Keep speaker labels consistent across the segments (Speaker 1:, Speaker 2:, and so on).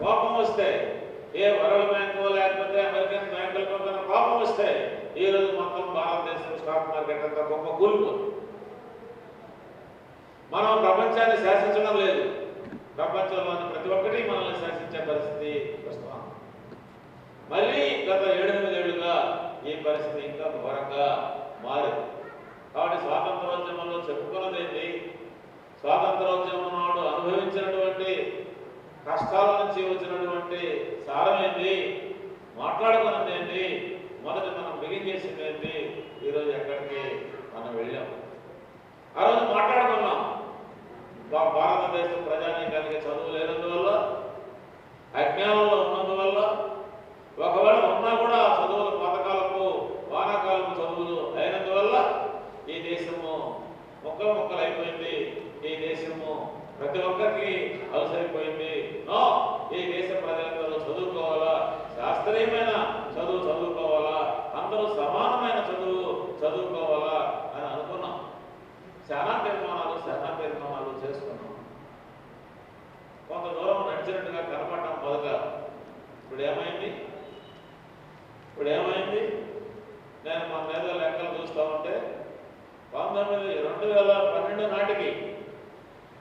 Speaker 1: కోపం వస్తే ఏ వరల్డ్ బ్యాంకు లేకపోతే అమెరికన్ బ్యాంకులకో కన్నా కోపం వస్తే ఈ రోజు మొత్తం భారతదేశం స్టాక్ మార్కెట్ అంతా గొప్ప కూలిపోతుంది. మనం ప్రపంచాన్ని శాసించడం లేదు. ప్రపంచంలోని ప్రతి ఒక్కటి మనల్ని శాసించే పరిస్థితి వస్తున్నాం మళ్ళీ గత ఏడెనిమిదేళ్ళుగా ఈ పరిస్థితి ఇంకా ఘోరంగా మారింది. కాబట్టి స్వాతంత్రోద్యమంలో చెప్పుకున్నది ఏంటి? స్వాతంత్రోద్యమం కష్టాల నుంచి వచ్చినటువంటి సారం ఏంటి? మాట్లాడుకున్నది ఏంటి? మొదట మనం బిగిన్ చేసింది ఏంటి? ఈరోజు ఎక్కడికి మనం వెళ్ళాం ఆ రోజు మాట్లాడుకున్నాం. భా- భారతదేశ ప్రజానీకానికి చదువు లేనందువల్ల అజ్ఞానంలో ఉన్నందువల్ల ఒకవేళ ఉన్నా కూడా ఆ చదువుల పథకాలకు వానాకాలపు చదువులు అయినందువల్ల ఈ దేశము మొక్కలు మొక్కలు అయిపోయింది ఈ దేశము ప్రతి ఒక్కరికి అలసైపోయింది ఈ దేశ ప్రజలందరూ చదువుకోవాలా? శాస్త్రీయమైన చదువు చదువుకోవాలా? అందరూ సమానమైన చదువు చదువుకోవాలా అని అనుకున్నాం. శానా తీర్మానాలు శానా తీర్మానాలు చేసుకున్నాం. కొంత దూరం నడిచినట్టుగా కనపడటం మొదట ఇప్పుడు ఏమైంది? ఇప్పుడు ఏమైంది? నేను మన మీద లెక్కలు చూస్తూ ఉంటే పంతొమ్మిది రెండు వేల పన్నెండు నాటికి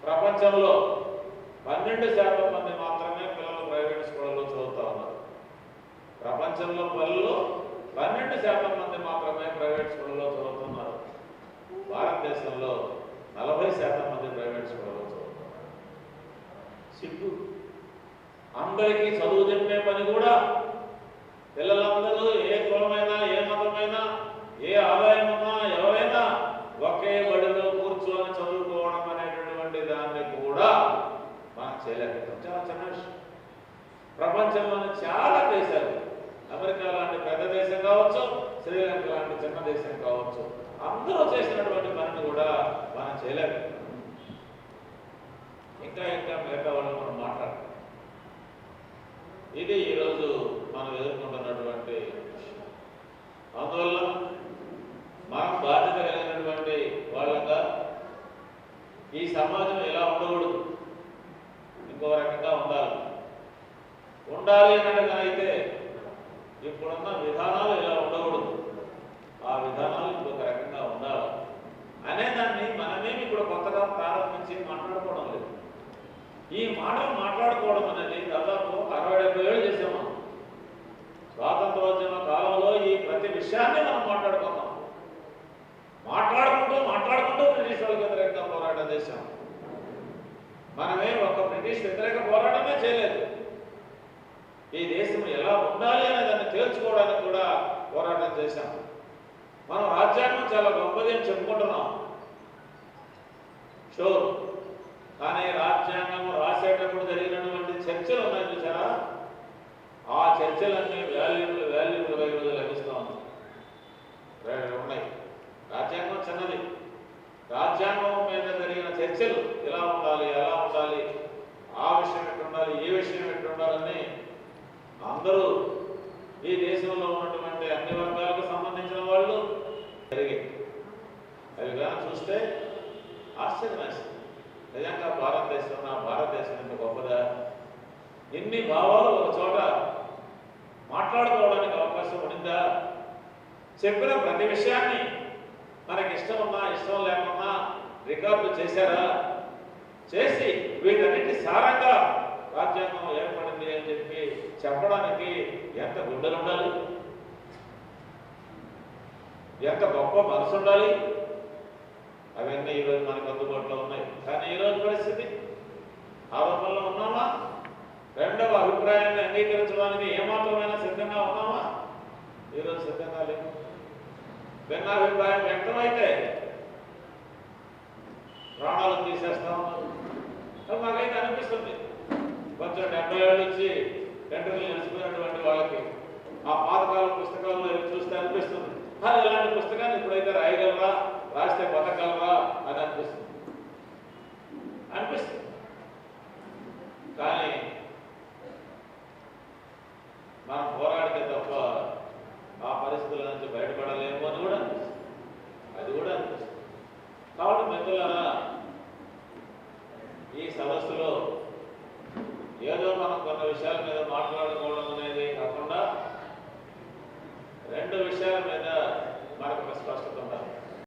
Speaker 1: ప్రపంచంలో పన్నెండు శాతం మంది మాత్రమే పిల్లలు ప్రైవేట్ స్కూళ్ళలో చదువుతా ఉన్నారు. ప్రపంచంలో పనులు పన్నెండు శాతం మంది మాత్రమే ప్రైవేట్ స్కూళ్ళలో చదువుతున్నారు. భారతదేశంలో నలభై శాతం మంది ప్రైవేట్ స్కూళ్ళలో చదువుతున్నారు. సిగ్గు. అందరికీ చదువు చెప్పే పని కూడా పిల్లలందరూ ఏ కులమైనా ఏ మతమైనా ఏ ఆదాయం ఉన్నా ఎవరైనా ఒకే బడిలో కూర్చొని చదువుకోవడం అనేటటువంటి దాన్ని కూడా మనం చేయలేకపోతాం చాలా చిన్న విషయం ప్రపంచంలోని చాలా దేశాలు. అమెరికా లాంటి పెద్ద దేశం కావచ్చు శ్రీలంక లాంటి చిన్న దేశం కావచ్చు. అందరూ చేసినటువంటి పనిని కూడా మనం చేయలేము. ఇంకా ఇంకా మిగతా వాళ్ళు మనం మాట్లాడతాం ఇది ఈరోజు మనం ఎదుర్కొంటున్నటువంటి అందువల్ల మనం బాధ్యత కలిగినటువంటి వాళ్ళగా ఈ సమాజం ఎలా ఉండకూడదు? ఇంకో రకంగా ఉండాలి. ఉండాలి అని అయితే ఇప్పుడున్న విధానాలు ఇలా ఉండకూడదు. ఆ విధానాలు ఇంకొక రకంగా ఉండాలి. అనే దాన్ని మనమేమి ఇప్పుడు కొత్తగా ప్రారంభించి మాట్లాడుకోవడం లేదు. ఈ మాటలు మాట్లాడుకోవడం అనేది దాదాపు అరవై డెబ్బై ఏళ్ళు చేసాము స్వాతంత్రోద్యమ కాలంలో ఈ ప్రతి విషయాన్ని మనం మాట్లాడుకున్నాం మాట్లాడుకుంటూ మాట్లాడుకుంటూ బ్రిటిష్ వాళ్ళకి వ్యతిరేకంగా పోరాటం చేశాం. మనమే ఒక బ్రిటిష్ వ్యతిరేక పోరాటమే చేయలేదు. ఈ దేశం ఎలా ఉండాలి అనే దాన్ని తేల్చుకోవడానికి కూడా పోరాటం చేశాం. మనం రాజ్యాంగం చాలా గొప్పది అని చెప్పుకుంటున్నాం. షూర్. కానీ రాజ్యాంగం రాసేటప్పుడు జరిగినటువంటి చర్చలు ఉన్నాయి చూసారా ఆ చర్చలన్నీ వాల్యూబుల్ వాల్యూబుల్గా ఈరోజు లభిస్తూ ఉంది ఉన్నాయి. రాజ్యాంగం చిన్నది. రాజ్యాంగం మీద జరిగిన చర్చలు ఎలా ఉండాలి ఎలా ఉండాలి ఆ విషయం ఎట్టు ఉండాలి ఈ విషయం ఎట్టు ఉండాలని అందరూ ఈ దేశంలో ఉన్నటువంటి అన్ని వర్గాలకు సంబంధించిన వాళ్ళు జరిగాయి అవి కానీ చూస్తే ఆశ్చర్యం నిజంగా భారతదేశం నా భారతదేశం ఎంత గొప్పదా? ఎన్ని భావాలు ఒక చోట మాట్లాడుకోవడానికి అవకాశం ఉండిందా? చెప్పిన ప్రతి విషయాన్ని మనకి ఇష్టం ఉన్నా ఇష్టం లేకున్నా రికార్డు చేశారా? చేసి వీటన్నిటి సారంగా రాజ్యాంగం ఏర్పడింది అని చెప్పి చెప్పడానికి ఎంత గుండెలు ఉండాలి ఎంత గొప్ప మనసు ఉండాలి అవన్నీ ఈరోజు మనకు అందుబాటులో ఉన్నాయి. కానీ ఈరోజు పరిస్థితి ఆరోపణలో ఉన్నామా? రెండవ అభిప్రాయాన్ని అంగీకరించడానికి ఏమాత్రమైనా సిద్ధంగా ఉన్నామా? ఈరోజు సిద్ధంగా లేదు భిన్నాభిప్రాయం వ్యక్తమైతే ప్రాణాలను తీసేస్తా ఉన్నారు మాకైతే అనిపిస్తుంది. కొంచెం డెబ్బై ఏళ్ళు వచ్చి తండ్రులు నడిచిపోయినటువంటి వాళ్ళకి ఆ పాతకాలం పుస్తకాల్లో చూస్తే అనిపిస్తుంది. కానీ ఇలాంటి పుస్తకాన్ని ఇప్పుడైతే రాయగలరా? రాస్తే బతకగలరా అని అనిపిస్తుంది. అనిపిస్తుంది. కానీ మనం పోరాడితే తప్ప ఆ పరిస్థితుల నుంచి బయటపడలేము అని కూడా అది కూడా అనిపిస్తుంది. కాబట్టి మిత్రులారా ఈ సదస్సులో ఏదో మనం కొన్ని విషయాల మీద